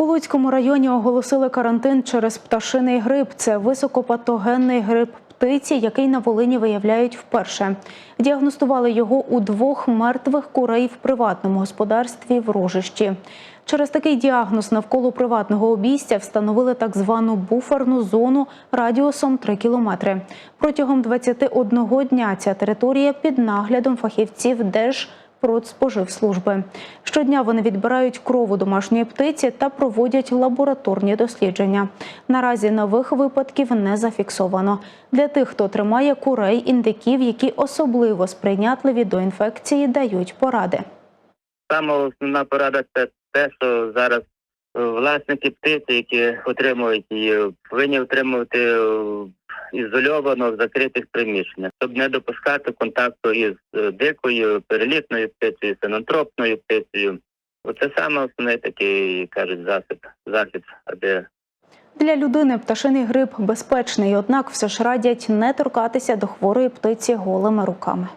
У Луцькому районі оголосили карантин через пташиний грип. Це високопатогенний грип птиці, який на Волині виявляють вперше. Діагностували його у двох мертвих курей в приватному господарстві в Рожищі. Через такий діагноз навколо приватного обійстя встановили так звану буферну зону радіусом 3 кілометри. Протягом 21 дня ця територія під наглядом фахівців Держпродспоживслужби. Щодня вони відбирають кров у домашньої птиці та проводять лабораторні дослідження. Наразі нових випадків не зафіксовано. Для тих, хто тримає курей, індиків, які особливо сприйнятливі до інфекції, дають поради. Саме основна порада це те, що зараз е, власники птиці, які отримують її, повинні отримувати е, ізольовано в закритих приміщеннях, щоб не допускати контакту із е, дикою, перелітною птицею, синантропною птицею. Оце саме основний такий кажуть засіб, захід, аби Для людини пташиний грип безпечний, однак все ж радять не торкатися до хворої птиці голими руками.